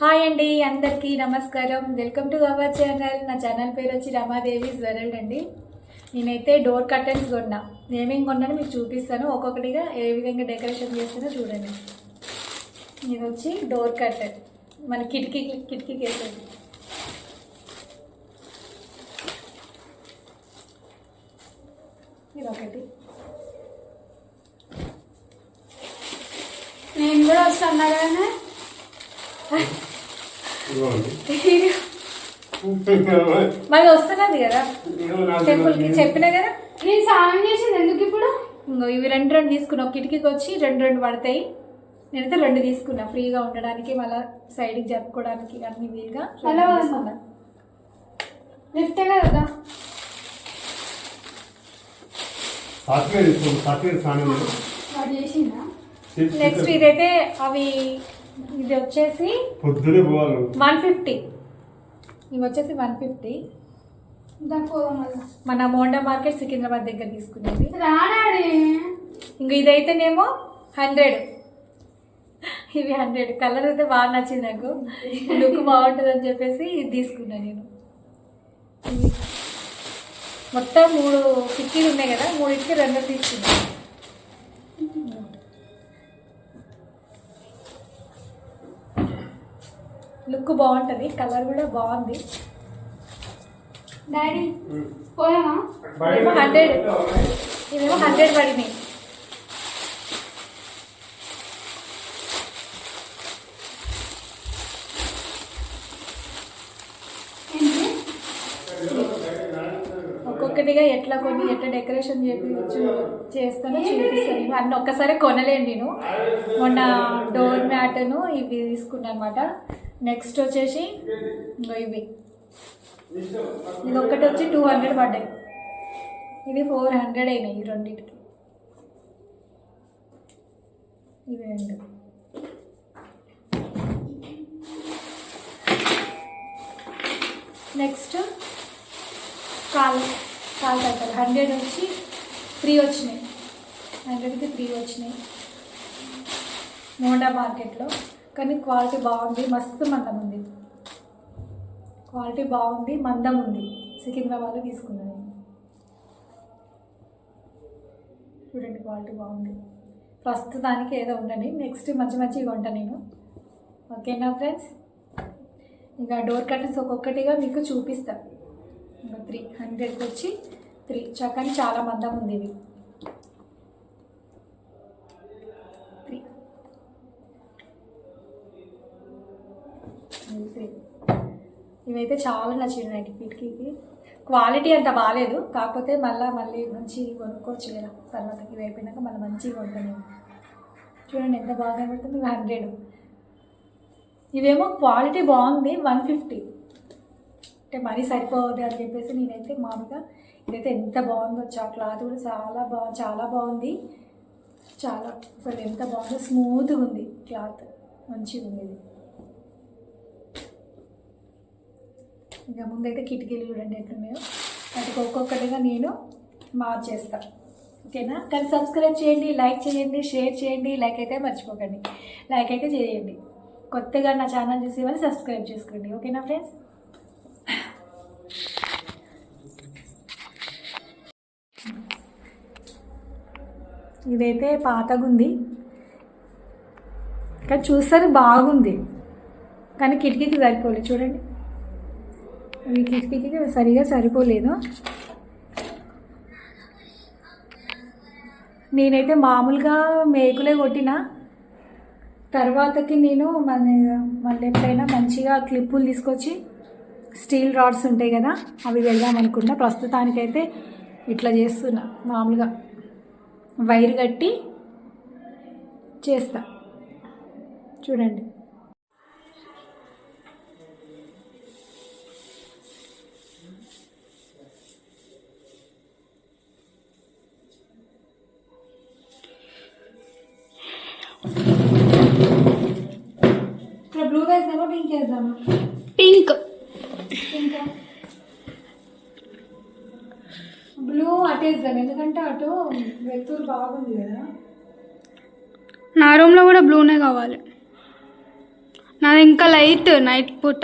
Hi అండి అందరికీ నమస్కారం. వెల్కమ్ టు అవర్ ఛానల్ నా ఛానల్ పేరు వచ్చి రమాదేవి వరల్డ్ అండి. నేనైతే డోర్ కర్టన్స్ కొన్నా. ఏమేమి కొన్నానో మీకు చూపిస్తాను. ఒక్కొక్కటిగా ఏ విధంగా డెకరేషన్ చేస్తానో చూడండి. ఇది వచ్చి డోర్ కర్టన్ మన కిటికీ కిటికీకి వేసేది ఇది ఒకటి నేను కూడా వస్తాను కదా మరి వస్తున్నది కదా? టెంపుల్కి చెప్పినా కదా? నేను స్నానం చేసింది ఎందుకు ఇప్పుడు? ఇంకో ఇవి రెండు రెండు తీసుకున్నా. కిటికీకి వచ్చి రెండు రెండు పడతాయి. నేనైతే రెండు తీసుకున్నా. ఫ్రీగా ఉండడానికి మళ్ళీ సైడ్కి జరుపుకోవడానికి అన్ని వీలుగా? తీసుకున్నా. లిఫ్టే కదా? నెక్స్ట్ ఇదైతే అవి ఇది వచ్చేసి పొద్దునే పోవాలి. One fifty. ఇవి వచ్చేసి వన్ ఫిఫ్టీ. మన మోండా మార్కెట్ సికింద్రాబాద్ దగ్గర తీసుకునేది. రాడాడి ఇంక ఇదైతేనేమో హండ్రెడ్. ఇవి హండ్రెడ్. కలర్ అయితే బాగా నచ్చింది నాకు. లుక్ బాగుంటుంది అని చెప్పేసి ఇది తీసుకున్నా నేను. మొత్తం మూడు కిక్కీలు ఉన్నాయి కదా మూడింటికి రెండు తీసుకున్నా. లుక్ బాగుంటుంది కలర్ కూడా బాగుంది. డాడీ పోయామా ఇవేమో హండ్రెడ్. ఇవేమో హండ్రెడ్ పడినాయి. ఒక్కొక్కటిగా ఎట్లా కొన్ని ఎట్లా డెకరేషన్ చేపించు చేస్తానో చూపిస్తాను. అన్నీ ఒక్కసారి కొనలేను నేను. మొన్న డోర్ మ్యాట్ను ఇవి తీసుకున్నాను అనమాట నెక్స్ట్ వచ్చేసి ఇవి. ఇది ఒక్కటి వచ్చి టూ హండ్రెడ్ పడ్డాయి. ఇది ఫోర్ హండ్రెడ్ అయినాయి ఈ రెండింటికి. ఇవి రెండు నెక్స్ట్ కాల్ కాల్ కట్టాలి హండ్రెడ్ వచ్చి త్రీ వచ్చినాయి. హండ్రెడ్కి త్రీ వచ్చినాయి. మోండా మార్కెట్లో. కానీ క్వాలిటీ బాగుంది మస్తు మందం ఉంది. క్వాలిటీ బాగుంది మందం ఉంది. సికింద్రాబాద్లో తీసుకున్నాను చూడండి క్వాలిటీ బాగుంది. ప్రస్తుతానికి ఏదో ఉండని నెక్స్ట్ మంచి మంచిగా కొంటా నేను. ఓకేనా ఫ్రెండ్స్? ఇంకా డోర్ కర్టన్స్ ఒక్కొక్కటిగా మీకు చూపిస్తాను ఇంకా త్రీ హండ్రెడ్కి వచ్చి త్రీ. చక్కని చాలా మందం ఉంది ఇవి. అయిపోయింది ఇవైతే చాలా నచ్చింది నాకు వీటికి క్వాలిటీ అంత బాగాలేదు కాకపోతే మళ్ళీ మళ్ళీ మంచి కొనుక్కోవచ్చు కదా. తర్వాత ఇవి అయిపోయినాక మళ్ళీ మంచిగా కొంటాను చూడండి ఎంత బాగా పెడుతుంది హండ్రెడ్ ఇవేమో క్వాలిటీ బాగుంది. వన్ ఫిఫ్టీ అంటే మరీ సరిపోదు అని చెప్పేసి నేనైతే మామూలుగా ఇదైతే ఎంత బాగుందో ఆ క్లాత్ కూడా చాలా బాగు చాలా బాగుంది. చాలా అసలు ఎంత బాగుందో స్మూత్గా ఉంది క్లాత్. మంచిగా ఉంది ఇది. ఇక ముందైతే కిటికీలు చూడండి ఎట్లున్నాయో వాటికి ఒక్కొక్కటిగా నేను మార్చేస్తాను ఓకేనా? కానీ సబ్స్క్రైబ్ చేయండి లైక్ చేయండి షేర్ చేయండి లైక్ అయితే మర్చిపోకండి. లైక్ అయితే చేయండి. కొత్తగా నా ఛానల్ చూసే వాళ్ళు సబ్స్క్రైబ్ చేసుకోండి. ఓకేనా ఫ్రెండ్స్? ఇదైతే పాతగుంది. కానీ చూస్తారు బాగుంది. కానీ కిటికీకి సరిపోలేదు చూడండి. ఈ కిటికీకి సరిగా సరిపోలేదు. నేనైతే మామూలుగా మేకులే కొట్టిన. తర్వాతకి నేను మన మళ్ళీ ఎప్పుడైనా మంచిగా క్లిప్పులు తీసుకొచ్చి స్టీల్ రాడ్స్ ఉంటాయి కదా అవి వెళ్దాం అనుకున్నా. ప్రస్తుతానికైతే ఇట్లా చేస్తున్నా మామూలుగా. వైర్ కట్టి చేస్తా. చూడండి. ఇక్కడ బ్లూ వేద్దామా పింక్ వేద్దామా పింక్. ఇంకా బ్లూ అటేద్దాం ఎందుకంటే అటు వెళ్తూరు బాగుంది కదా. నా రూమ్లో కూడా బ్లూనే కావాలి. నాది ఇంకా లైట్ నైట్ పూట.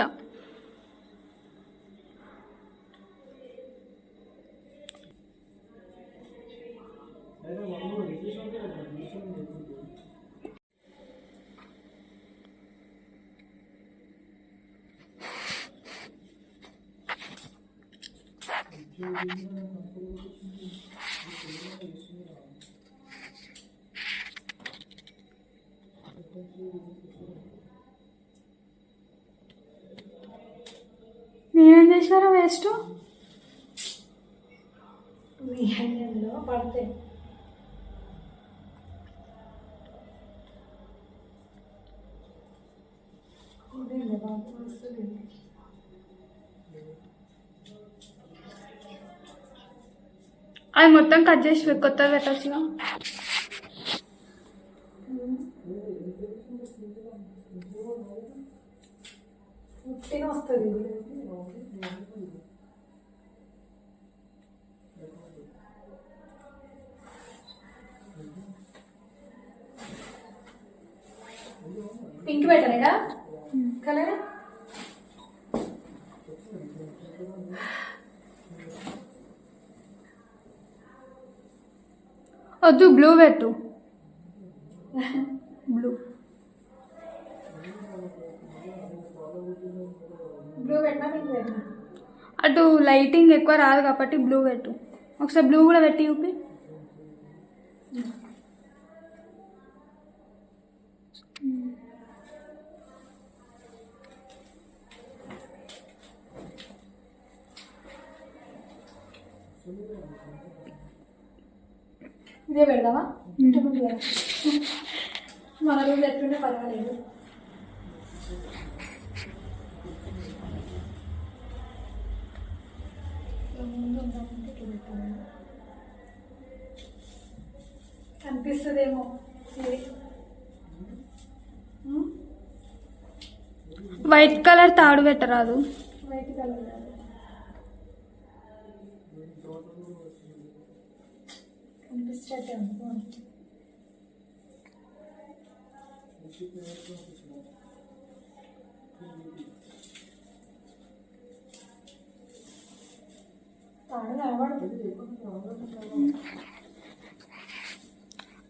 నేనేం చేశారా వేస్ట్? పడతాయి వస్తుంది అది మొత్తం కట్ చేసి కొత్తగా పెట్టచ్చుగా ఉత్తిన వస్తుంది పింక్ పెట్టలేదా కలర్ వద్దు బ్లూ పెట్టు. బ్లూ బ్లూ పెట్టినా అటు లైటింగ్ ఎక్కువ రాదు కాబట్టి బ్లూ పెట్టు. ఒకసారి బ్లూ కూడా పెట్టి చూపి. ఇదే పెడదామా? ఇంటి ముందు. మన రూమ్ పెట్టుకుంటే పర్వాలేదు. కనిపిస్తుందేమో. ఇది. వైట్ కలర్ తాడు పెట్టరాదు. వైట్ కలర్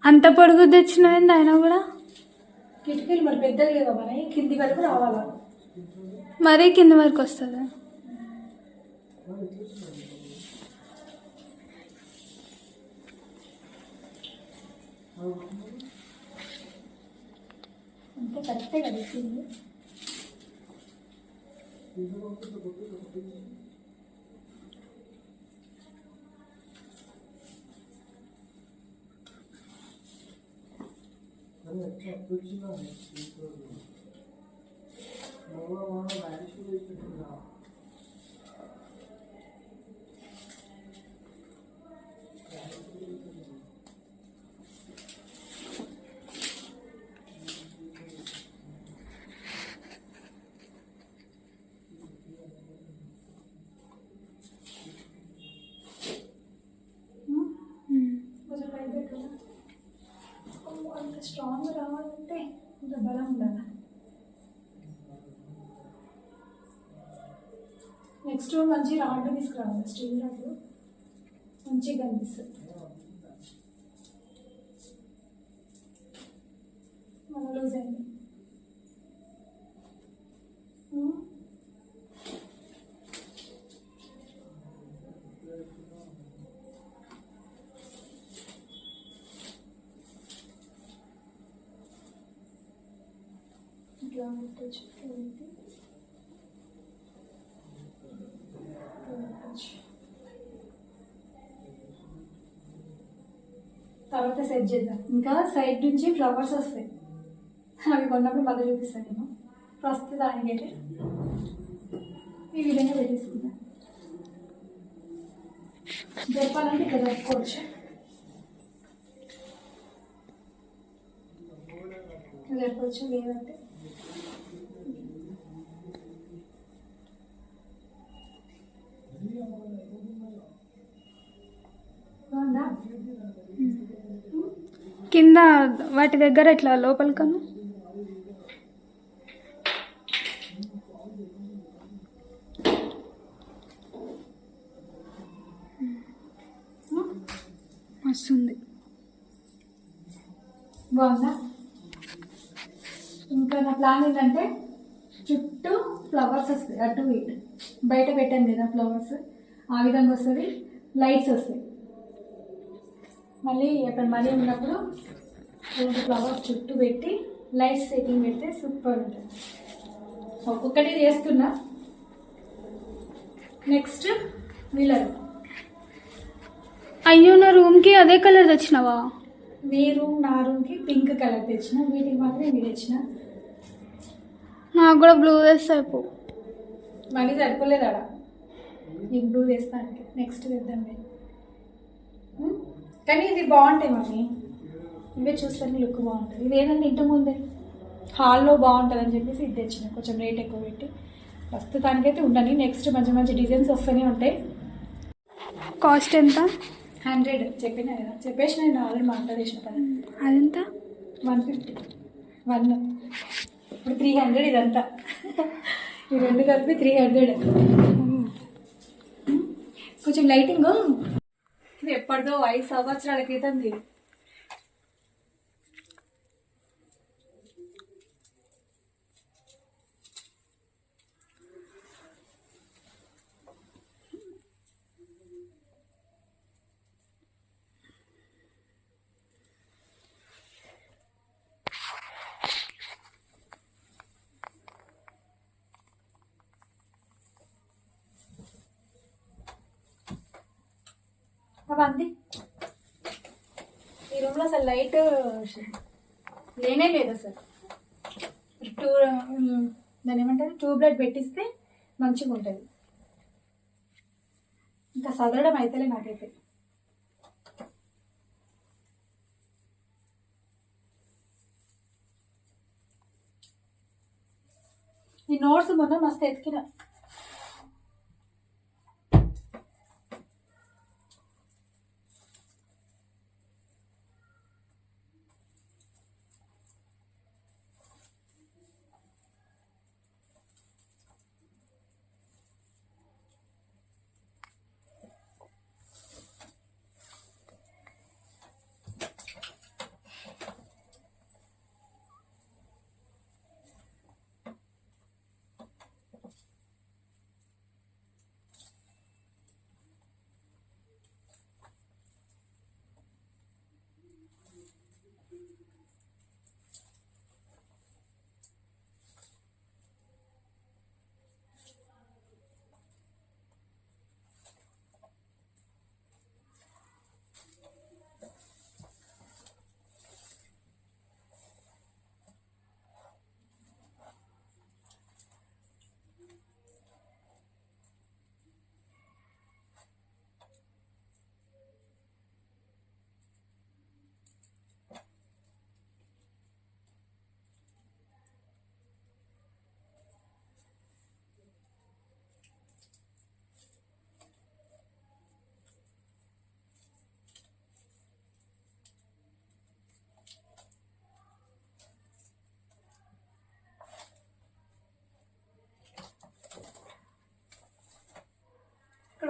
అంత పొడుగు తెచ్చినవింది అయినా కూడా? కిటికీలు మరి పెద్దది కదా మరి? కింది వరకు రావాలా? మరీ కింద వరకు వస్తుంది? 자체가 느끼는 그렇지만 지금 뭐가 뭐가 많이 쉬고 있습니다. నెక్స్ట్ మంచి రాడ్ తీసుకురావాలి. స్టీల్ రాడ్ మంచిగా కనిపిస్తుంది. మన లూజ్ అయింది. ఇట్లా పెట్టచ్చు ఇట్లా పెట్టి ఇట్లా పెట్టచ్చు తర్వాత సెట్ చేద్దాం. ఇంకా సైడ్ నుంచి ఫ్లవర్స్ వస్తాయి. అవి కొన్నప్పుడు మళ్ళీ చూపిస్తాను నేను. ప్రస్తుతానికి అయితే ఈ విధంగా పెట్టేసుకుందాం. చెప్పాలంటే ఇక్కడ పెట్టుకోవచ్చు. జరపవచ్చు లేదంటే కింద వాటి దగ్గర ఇట్లా లోపలికను వస్తుంది బాగుందా? ఇంకా నా ప్లాన్ ఏంటంటే చుట్టూ ఫ్లవర్స్ వస్తాయి అటు ఇటు. బయట పెట్టండి కదా ఫ్లవర్స్ ఆ విధంగా వస్తుంది లైట్స్ వస్తాయి. మళ్ళీ ఎక్కడ మళ్ళీ ఉన్నప్పుడు రెండు ఫ్లవర్స్ చుట్టూ పెట్టి లైట్స్ సెట్టింగ్ పెడితే సూపర్ ఉంటుంది. ఒక్కొక్కటి చేస్తున్నా. నెక్స్ట్ మిల్లర్ అయ్యో నా రూమ్కి అదే కలర్ తెచ్చినావా? మీ రూమ్ నా రూమ్కి పింక్ కలర్ తెచ్చిన. వీటికి మాత్రం ఇవి తెచ్చిన. నాకు కూడా బ్లూ తెస్తా అయిపో. మనీ సరిపోలేదు ఆడ నీకు బ్లూ తెస్తాను నెక్స్ట్ తెద్దాం? కానీ ఇది బాగుంటాయి మమ్మీ. ఇవే చూస్తాను లుక్ బాగుంటుంది. ఇది ఏదన్నా ఇంటి ముందే? హాల్లో బాగుంటుంది అని చెప్పేసి ఇది తెచ్చిన. కొంచెం రేట్ ఎక్కువ పెట్టి. ప్రస్తుతానికైతే ఉండని. నెక్స్ట్ మంచి మంచి డిజైన్స్ వస్తూనే ఉంటాయి. కాస్ట్ ఎంత? హండ్రెడ్. చెప్పిన కదా. చెప్పేసిన నేను ఆల్రెడీ మాట్లాడేసిన కదా అదెంత? One fifty. వన్. ఇప్పుడు త్రీ హండ్రెడ్ ఇదంతా. ఈ రెండు కలిపి త్రీ హండ్రెడ్. కొంచెం లైటింగ్. ఇది ఎప్పటిదో ఐదు సంవత్సరాల క్రితం ఇది అవంది ఈ రూమ్లో అసలు లైట్ లేనే లేదు అసలు. టూ దాని ఏమంటారు? ట్యూబ్ లైట్ పెట్టిస్తే మంచిగా ఉంటుంది. ఇంకా సదరడం అయితేలే నాకైతే. ఈ నోట్స్ మొన్న మస్తు ఎతికిన.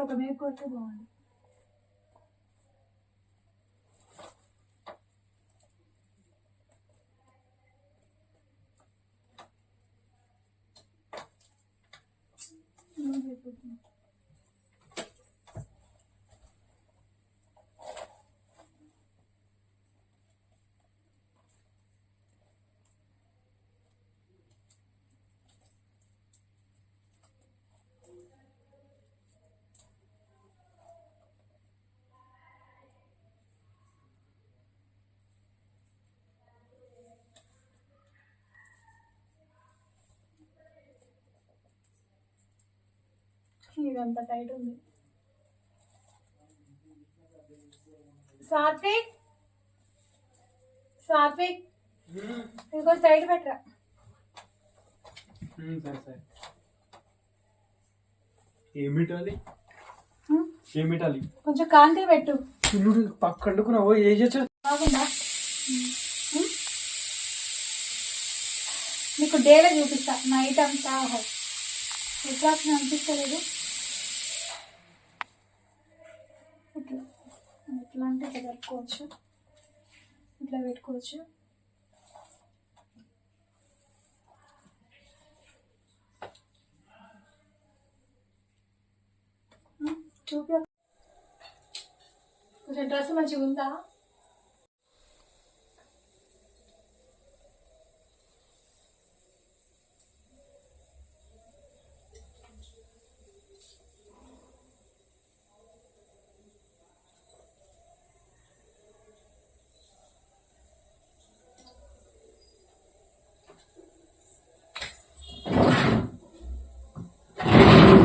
ఒక మేకు కొడితే బాగుంది. ఇదంతా టైట్ ఉంది. సాత్విక్? సాత్విక్? ఇది కొంచెం టైట్ పెట్టరా? సరే సరే. ఏమిటాలి? ఏమిటాలి కొంచెం కాంతి పెట్టు. పిల్లుడు పక్కండుకున్నావు ఏ బాగుందా? నీకు డేలో చూపిస్తా. నైట్ అంతా ఎట్లా అనిపిస్తలేదు ఇట్లా ఇట్లా ఇట్లా పెట్టుకోవచ్చు. చూపి. కొంచెం డ్రెస్ మంచిగా ఉందా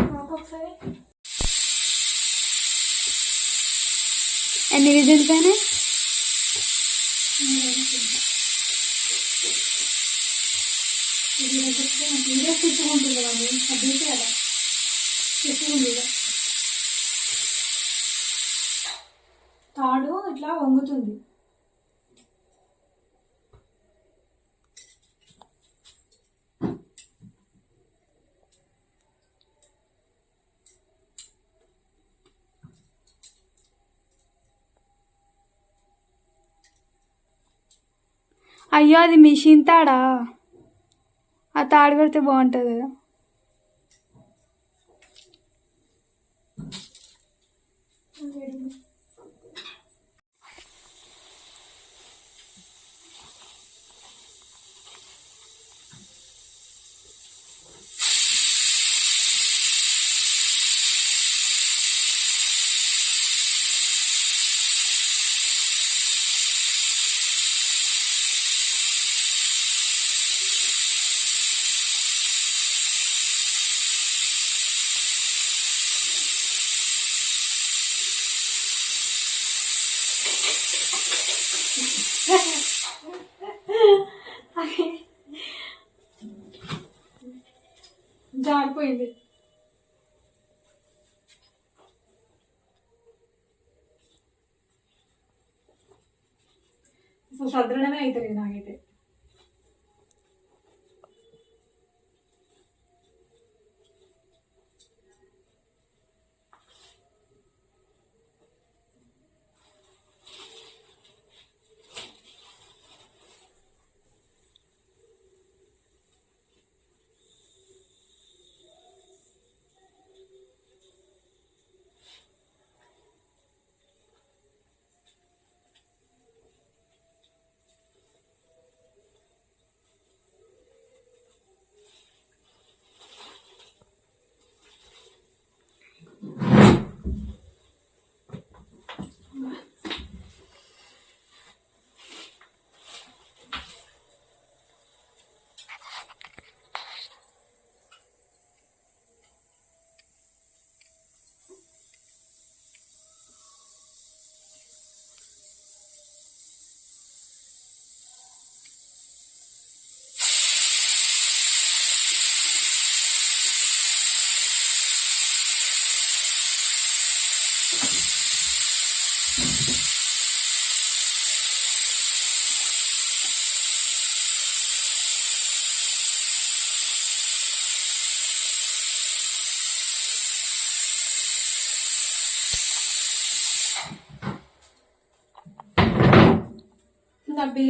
నాకు ఒకసారి ఎన్ని విజిల్స్ ఇది ఇదే తిట్టుకుంటుంది కదండి అది కదా తిట్టుకుంది తాడు ఇట్లా వంగుతుంది. అయ్యో అది మిషన్ తాడా? ఆ తాడు కడితే బాగుంటుంది కదా. జారిపోయింది. సో సదరడమే అవుతుంది నాకైతే.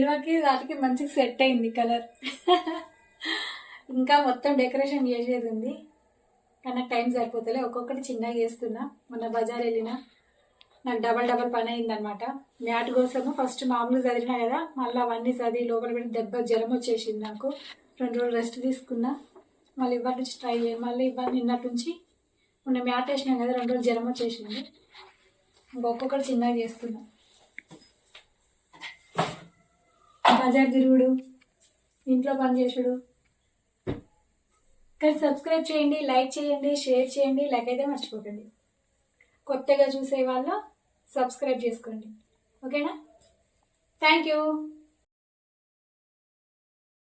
నా దాటికి మంచిగా సెట్ అయింది కలర్. ఇంకా మొత్తం డెకరేషన్ చేసేది ఉంది. కానీ నాకు టైం సరిపోతలే. ఒక్కొక్కటి చిన్నగా చేస్తున్నా. మొన్న బజార్ వెళ్ళిన నాకు డబల్ డబల్ పని అయిందనమాట మ్యాట్ కోసము ఫస్ట్ మామూలు చదివినా కదా మళ్ళీ అవన్నీ చదివి లోపల పెట్టి దెబ్బ జ్వరం వచ్చేసింది నాకు. రెండు రోజులు రెస్ట్ తీసుకున్నా. మళ్ళీ ఇవాటి నుంచి ట్రై చేయాలి మళ్ళీ ఇవాళ నిన్నటి నుంచి మొన్న మ్యాట్ వేసినాం కదా రెండు రోజులు జ్వరం వచ్చేసింది. ఇంకొక్కొక్కటి చిన్నగా చేస్తున్నా. బజార్ తిరుగుడు ఇంట్లో పని చేసుడు. కానీ సబ్స్క్రైబ్ చేయండి లైక్ చేయండి షేర్ చేయండి లైక్ అయితే మర్చిపోకండి. కొత్తగా చూసే వాళ్ళు సబ్స్క్రైబ్ చేసుకోండి. ఓకేనా థ్యాంక్ యూ